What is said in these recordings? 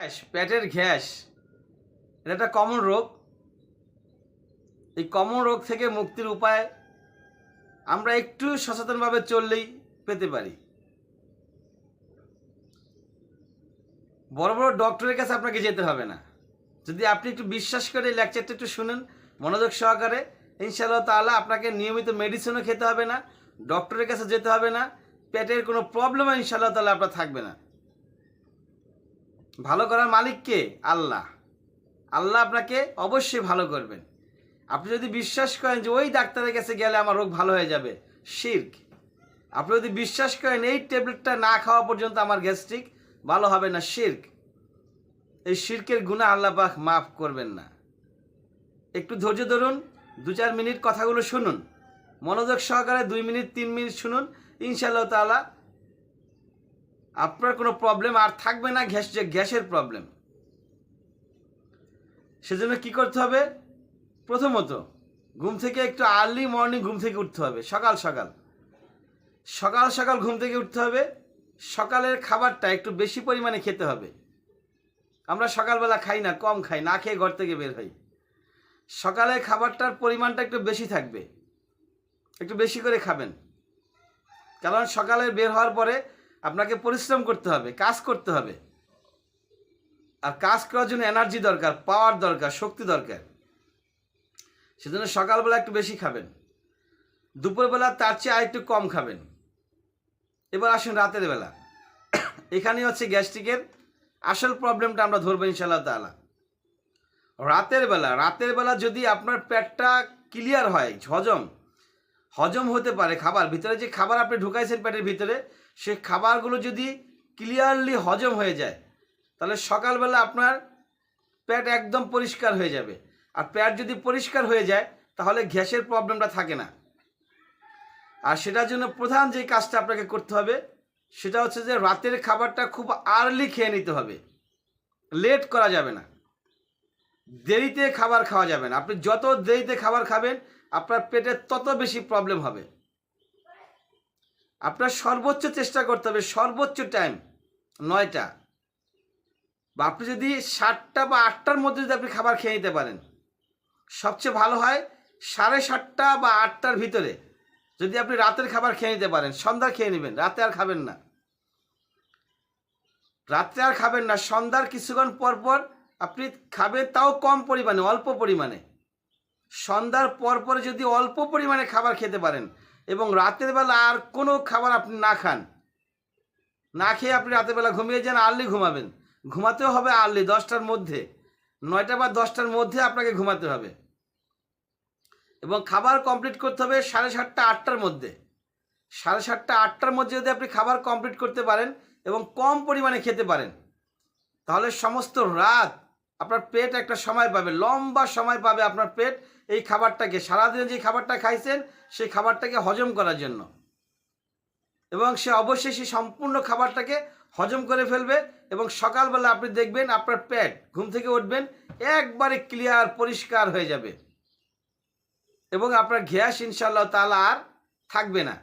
Gas, পেটের gas. এটা একটা কমন রোগ। এই কমন রোগ থেকে মুক্তির উপায় আমরা একটু সচেতনভাবে চললেই পেতে পারি। বড় বড় ডক্টরের কাছে আপনাকে যেতে হবে না। যদি আপনি একটু বিশ্বাস করে লেকচারটা একটু শুনেন, মনোযোগ সহকারে, ইনশাআল্লাহ তাআলা আপনাকে নিয়মিত মেডিসিনও খেতে হবে না ডক্টরের কাছে যেতে হবে না, পেটের কোনো প্রবলেমও ইনশাআল্লাহ তাআলা আপনার থাকবে না। ভালো করার মালিক কে? আল্লাহ। আল্লাহ আপনাকে অবশ্যই ভালো করবেন। আপনি যদি বিশ্বাস করেন যে ওই ডাক্তারের কাছে গেলে আমার রোগ ভালো হয়ে যাবে, শির্ক। আপনি যদি বিশ্বাস করেন এই ট্যাবলেটটা না খাওয়া পর্যন্ত আমার গ্যাস্ট্রিক ভালো হবে না, শির্ক। এই শির্কের গুণা আল্লাহ পাক মাফ করবেন না। একটু ধৈর্য ধরুন, দু চার মিনিট কথাগুলো শুনুন। মনোযোগ সহকারে দুই মিনিট, তিন মিনিট শুনুন। ইনশাআল্লাহ তাআলা আপনার কোনো প্রবলেম আর থাকবে না, গ্যাস যে গ্যাসের প্রবলেম সেজন্য কি করতে হবে? প্রথমত, ঘুম থেকে একটু আর্লি মর্নিং ঘুম থেকে উঠতে হবে, সকাল সকাল। সকাল সকাল ঘুম থেকে উঠতে হবে, সকালের খাবারটা একটু বেশি পরিমাণে খেতে হবে। আমরা সকালবেলা খাই না, কম খাই, না খেয়ে ঘর থেকে বের হই। সকালে খাবারটার পরিমাণটা একটু বেশি থাকবে, একটু বেশি করে খাবেন। কারণ সকালে বের হওয়ার পরে আপনাকে পরিশ্রম করতে হবে, কাজ করতে হবে। আর কাজ করার জন্য এনার্জি দরকার পাওয়ার দরকার, শক্তি দরকার। সেজন্য সকালবেলা একটু বেশি খাবেন। দুপুরবেলা তার চেয়ে আর একটু কম খাবেন। এবার আসুন রাতের বেলা। এখানেই হচ্ছে গ্যাস্ট্রিকের আসল প্রবলেমটা আমরা ধরবো ইনশাল্লাহ তালা রাতের বেলা রাতের বেলা যদি আপনার পেটটা ক্লিয়ার হয়, হজম হজম হতে পারে খাবার। ভিতরে যে খাবার আপনি ঢুকাইছেন পেটের ভিতরে, সে খাবারগুলো যদি ক্লিয়ারলি হজম হয়ে যায়, তাহলে সকালবেলা আপনার পেট একদম পরিষ্কার হয়ে যাবে। আর পেট যদি পরিষ্কার হয়ে যায়, তাহলে গ্যাসের প্রবলেমটা থাকে না। আর সেটার জন্য প্রধান যে কাজটা আপনাকে করতে হবে, সেটা হচ্ছে যে রাতের খাবারটা খুব আর্লি খেয়ে নিতে হবে। লেট করা যাবে না। দেরিতে খাবার খাওয়া যাবে না। আপনি যত দেরিতে খাবার খাবেন আপনার পেটে তত বেশি প্রবলেম হবে। আপনার সর্বোচ্চ চেষ্টা করতে হবে, সর্বোচ্চ টাইম নয়টা। বা আপনি যদি সাতটা বা আটটার মধ্যে যদি আপনি খাবার খেয়ে নিতে পারেন, সবচেয়ে ভালো হয় সাড়ে সাতটা বা আটটার ভিতরে যদি আপনি রাতের খাবার খেয়ে নিতে পারেন সন্ধ্যা খেয়ে নেবেন, রাতে আর খাবেন না। রাত্রে আর খাবেন না, সন্ধ্যার কিছুক্ষণ পর পর আপনি খাবেন তাও কম পরিমাণে, অল্প পরিমাণে। সন্ধ্যার পর পরে যদি অল্প পরিমাণে খাবার খেতে পারেন এবং রাতের বেলা আর কোনো খাবার আপনি না খান, না খেয়ে আপনি রাতের বেলা ঘুমিয়ে যান, আর্লি ঘুমাবেন। ঘুমাতেও হবে আর্লি, দশটার মধ্যে। নয়টা বা দশটার মধ্যে আপনাকে ঘুমাতে হবে। এবং খাবার কমপ্লিট করতে হবে সাড়ে সাতটা, আটটার মধ্যে। সাড়ে সাতটা, আটটার মধ্যে যদি আপনি খাবার কমপ্লিট করতে পারেন এবং কম পরিমাণে খেতে পারেন, তাহলে সমস্ত রাত আপনার পেট একটা সময় পাবে, লম্বা সময় পাবে আপনার পেট এই খাবারটাকে, সারাদিনে যে খাবারটা খাইছেন, সেই খাবারটাকে হজম করার জন্য। এবং সে অবশ্যই সেই সম্পূর্ণ খাবারটাকে হজম করে ফেলবে এবং সকালবেলা আপনি দেখবেন আপনার পেট ঘুম থেকে উঠবেন, একবারে ক্লিয়ার পরিষ্কার হয়ে যাবে। এবং আপনার গ্যাস ইনশাল্লাহ তালা আর থাকবে না।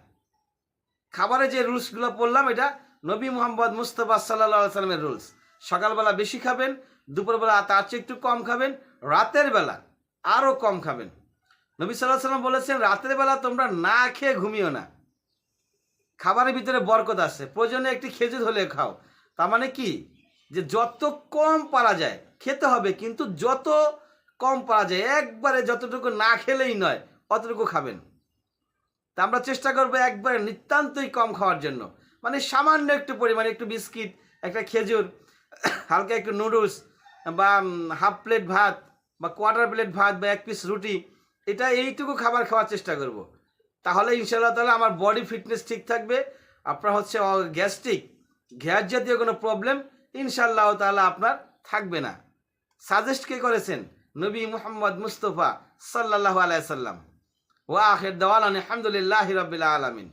খাবারে যে রুলসগুলো পড়লাম এটা নবী মোহাম্মদ মুস্তফা সাল্লা সাল্লামের রুলস। সকালবেলা বেশি খাবেন দুপুরবেলা তার চেয়ে একটু কম খাবেন, রাতের বেলা আরও কম খাবেন। নবী সাল্লাহ সাল্লাম বলেছেন, রাতের বেলা তোমরা না খেয়ে ঘুমিও না। খাবারের ভিতরে বরকত আছে। প্রয়োজনে একটি খেজুর হলে খাও। তার মানে কি? যে যত কম পারা যায়, খেতে হবে, কিন্তু যত কম পারা যায়, একবারে যতটুকু না খেলেই নয়, অতটুকু খাবেন। তা আমরা চেষ্টা করব একবারে নিতান্তই কম খাওয়ার জন্য। মানে সামান্য একটু পরিমাণে, একটু বিস্কিট, একটা খেজুর, হালকা একটু নুডলস বা হাফ প্লেট ভাত বা কোয়ার্টার প্লেট ভাত বা এক পিস রুটি, এটা এইটুকু খাবার খাওয়ার চেষ্টা করব। তাহলে ইনশাল্লাহ তাহলে আমার বডি ফিটনেস ঠিক থাকবে। আপনার হচ্ছে গ্যাস্ট্রিক গ্যাস জাতীয় কোনো প্রবলেম ইনশাল্লাহ তাহলে আপনার থাকবে না। সাজেস্ট কে করেছেন? নবী মোহাম্মদ মুস্তফা সাল্লাহ আলাইসাল্লাম ওয়া আখের দেওয়াল আলহামদুলিল্লাহ রবিল্লা আলমিন।